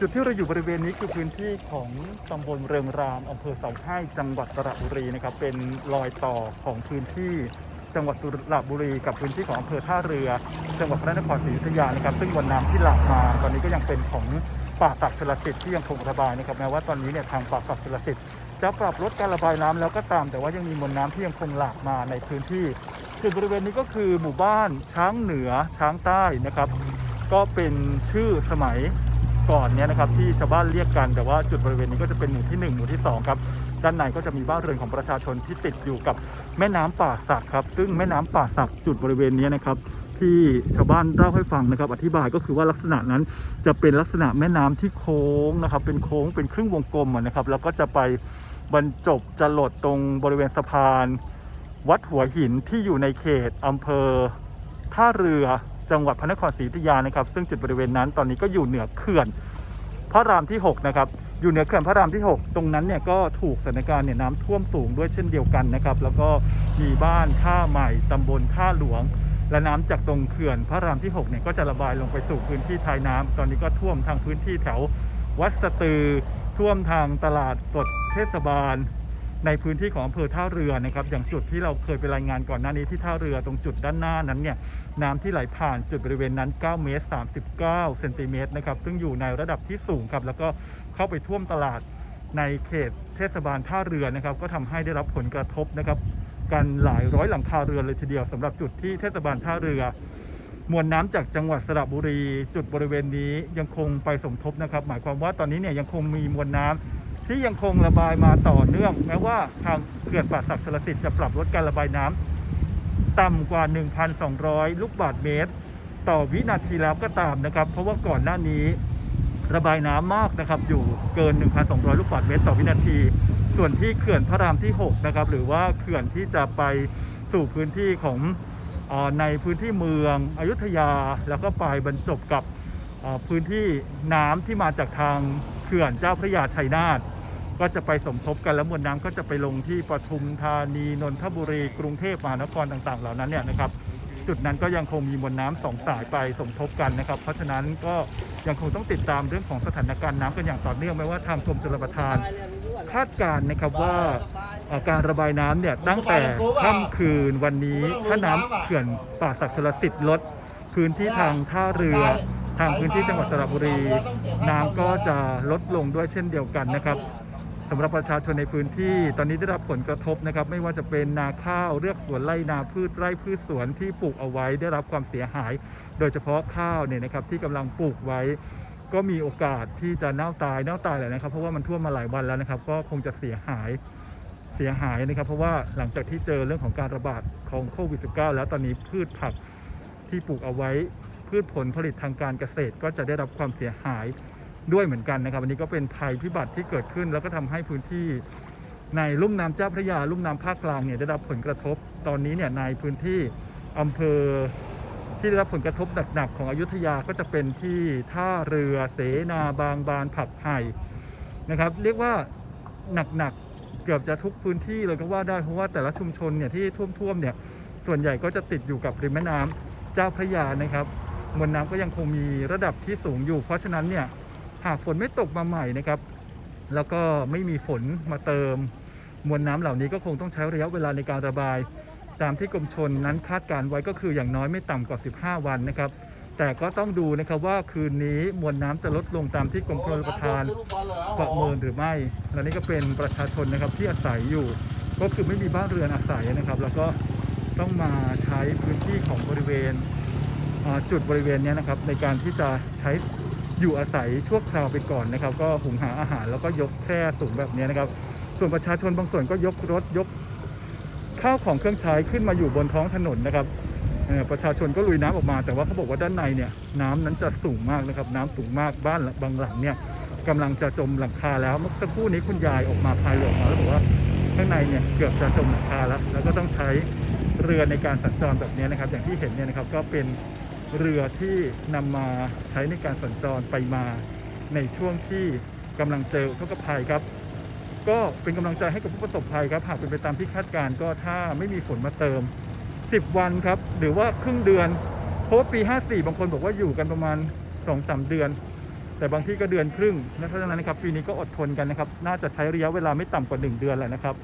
จุดที่เราอยู่บริเวณนี้คือพื้นที่ของตำบลเริงรามอำเภอเสาให้จังหวัดสระบุรีนะครับ เป็นรอยต่อของพื้นที่จังหวัดสระบุรีกับพื้นที่ของอำเภอท่าเรือ จังหวัดพระนครศรีอยุธยานะครับ ซึ่งมวลน้ำที่หลากมา ตอนนี้ก็ยังเป็นของป่าตักชลสิทธิ์ที่ยังคงระบายนะครับแม้ว่าตอนนี้เนี่ยทางป่าตักชลสิทธิ์จะปรับลดการระบายน้ำแล้วก็ตาม แต่ว่ายังมีมวลน้ำที่ยังคงหลากมาในพื้นที่จุดบริเวณนี้ก็คือหมู่บ้านช้างเหนือช้างใต้นะครับ ก็เป็นชื่อสมัย ก่อนเนี่ยนะครับที่ชาวบ้านเรียกกัน แต่ว่าจุดบริเวณนี้ก็จะเป็นหมู่ที่ 1 หมู่ที่2ครับด้านในก็จะมีบ้านเรือนของประชาชนที่ติดอยู่กับแม่น้ำป่าสักครับ ซึ่งแม่น้ำป่าสักจุดบริเวณนี้นะครับที่ชาวบ้านเล่าให้ฟังนะครับ อธิบายก็คือว่าลักษณะนั้นจะเป็นลักษณะแม่น้ำที่โค้งนะครับ เป็นโค้งเป็นครึ่งวงกลมนะครับ แล้วก็จะไปบรรจบจะหลดตรงบริเวณสะพาน วัดหัวหินที่อยู่ในเขตอำเภอท่าเรือ จังหวัดพระนครศรีอยุธยานะครับ ซึ่งจุดบริเวณนั้นตอนนี้ก็อยู่เหนือเขื่อนพระรามที่ 6 นะครับ อยู่เหนือเขื่อนพระรามที่ 6 ตรงนั้นเนี่ยก็ถูกสถานการณ์เนี่ยน้ำท่วมสูงด้วยเช่นเดียวกันนะครับ แล้วก็มีบ้านท่าใหม่ตำบลท่าหลวง และน้ำจากตรงเขื่อนพระรามที่ 6 เนี่ยก็จะระบายลงไปสู่พื้นที่ท้ายน้ำตอนนี้ก็ท่วมทางพื้นที่แถววัดสตือ ท่วมทางตลาดสดเทศบาล ในพื้นที่ของอำเภอท่าเรือนะครับอย่างจุดที่เราเคยไปรายงานก่อนหน้านี้ที่ท่าเรือตรงจุดด้านหน้านั้นเนี่ยน้ำที่ไหลผ่านจุดบริเวณนั้น 9 เมตร 39 เซนติเมตรนะครับซึ่งอยู่ในระดับที่สูงครับแล้วก็เข้าไปท่วมตลาดในเขตเทศบาลท่าเรือนะครับก็ทำให้ได้รับผลกระทบนะครับกันหลายร้อยหลังคาเรือนเลยทีเดียวสำหรับจุดที่เทศบาลท่าเรือ มวลน้ำจากจังหวัดสระบุรี จุดบริเวณนี้ยังคงไปสมทบนะครับ หมายความว่าตอนนี้เนี่ยยังคงมีมวลน้ำ ที่ยังคงระบายมาต่อเนื่อง แม้ว่าทางเขื่อนป่าศักดิ์ชลสิทธิ์จะปรับลดการระบายน้ำต่ำกว่า 1,200 ลูกบาศก์เมตร ต่อวินาทีแล้วก็ตามนะครับ เพราะว่าก่อนหน้านี้ระบายน้ำมากนะครับ อยู่เกิน 1,200 ลูกบาศก์เมตร ต่อวินาที ส่วนที่เขื่อนพระรามที่ 6 นะครับ หรือว่าเขื่อนที่จะไปสู่พื้นที่ของอในพื้นที่เมืองอยุธยาแล้วก็ไปบรรจบกับพื้นที่น้ำที่มาจากทางเขื่อนเจ้าพระยาชัยนาท ก็จะไปสมทบกันแล้วมวลน้ำก็จะไปลงที่ปทุมธานีนนทบุรีกรุงเทพมหานครต่างๆ เหล่านั้นเนี่ยนะครับจุดนั้นก็ยังคงมีมวลน้ำสองสายไปสมทบกันนะครับ เพราะฉะนั้นก็ยังคงต้องติดตามเรื่องของสถานการณ์น้ำกันอย่างต่อเนื่องไม่ว่าทางกรมชลประทาน คาดการณ์นะครับว่าการระบายน้ำเนี่ยตั้งแต่ค่ำคืนวันนี้ถ้าน้ำเขื่อนป่าศักดิ์ชลสิทธิ์ลด พื้นที่ทางท่าเรือทางพื้นที่จังหวัดสระบุรี น้ำก็จะลดลงด้วยเช่นเดียวกันนะครับ สำหรับประชาชนในพื้นที่ตอนนี้ได้รับผลกระทบนะครับ ไม่ว่าจะเป็นนาข้าวเลือกสวนไร่นาพืชไร่พืชสวนที่ปลูกเอาไว้ได้รับความเสียหาย โดยเฉพาะข้าวเนี่ยนะครับที่กำลังปลูกไว้ ก็มีโอกาสที่จะเน่าตายเน่าตายแหละนะครับ เพราะว่ามันท่วมมาหลายวันแล้วนะครับ ก็คงจะเสียหายเสียหายนะครับ เพราะว่าหลังจากที่เจอเรื่องของการระบาดของโควิด -19 แล้วตอนนี้พืชผักที่ปลูกเอาไว้พืชผลผลิตทางการเกษตรก็จะได้รับความเสียหาย ด้วยเหมือนกันนะครับอันนี้ก็เป็นภัยพิบัติที่เกิดขึ้น แล้วก็ทำให้พื้นที่ในลุ่มน้ำเจ้าพระยา ลุ่มน้ำภาคกลางเนี่ยได้รับผลกระทบ ตอนนี้เนี่ยในพื้นที่อำเภอที่ได้รับผลกระทบหนักๆของอยุธยาก็จะเป็นที่ท่าเรือเสนาบางบานผักไห่นะครับ เรียกว่าหนักๆเกือบจะทุกพื้นที่เลยก็ว่าได้เพราะว่าแต่ละชุมชนเนี่ยที่ท่วมๆเนี่ยส่วนใหญ่ก็จะติดอยู่กับริมแม่น้ำเจ้าพระยานะครับมวลน้ำก็ยังคงมีระดับที่สูงอยู่ เพราะฉะนั้นเนี่ย หากฝนไม่ตกมาใหม่นะครับ แล้วก็ไม่มีฝนมาเติม มวลน้ำเหล่านี้ก็คงต้องใช้ระยะเวลาในการระบาย ตามที่กรมชนนั้นคาดการไว้ก็คืออย่างน้อยไม่ต่ำกว่า 15 วันนะครับ แต่ก็ต้องดูนะครับว่าคืนนี้มวลน้ำจะลดลงตามที่กรมชลประทานประเมินหรือไม่ และนี่ก็เป็นประชาชนนะครับที่อาศัยอยู่ ก็คือไม่มีบ้านเรือนอาศัยนะครับ แล้วก็ต้องมาใช้พื้นที่ของบริเวณจุดบริเวณนี้นะครับในการที่จะใช้ อยู่อาศัยชั่วคราวไปก่อนนะครับ ก็หุงหาอาหารแล้วก็ยกแคร่สูงแบบนี้นะครับ ส่วนประชาชนบางส่วนก็ยกรถยกข้าวของเครื่องใช้ขึ้นมาอยู่บนท้องถนนนะครับประชาชนก็ลุยน้ำออกมา แต่ว่าเขาบอกว่าด้านในเนี่ยน้ำนั้นจะสูงมากนะครับ น้ำสูงมากบ้านบางหลังเนี่ยกำลังจะจมหลังคาแล้วเมื่อสักครู่นี้คุณยายออกมาพายเรือออกมาแล้วบอกว่าข้างในเนี่ยเกือบจะจมหลังคาแล้ว แล้วก็ต้องใช้เรือในการสัญจรแบบนี้นะครับ อย่างที่เห็นเนี่ยนะครับก็เป็น เรือที่นำมาใช้ในการสัญจรไปมาในช่วงที่กำลังเจออุทกภัยครับ ก็เป็นกำลังใจให้กับผู้ประสบภัยครับหากเป็นไปตามที่คาดการก็ถ้าไม่มีฝนมาเติม 10 วันครับ หรือว่าครึ่งเดือนเพราะว่าปี 54 บางคนบอกว่าอยู่กันประมาณ 2-3 เดือน แต่บางที่ก็เดือนครึ่งนะเพราะฉะนั้นนะครับปีนี้ก็อดทนกันนะครับ น่าจะใช้ระยะเวลาไม่ต่ำกว่า 1 เดือนแหละนะครับ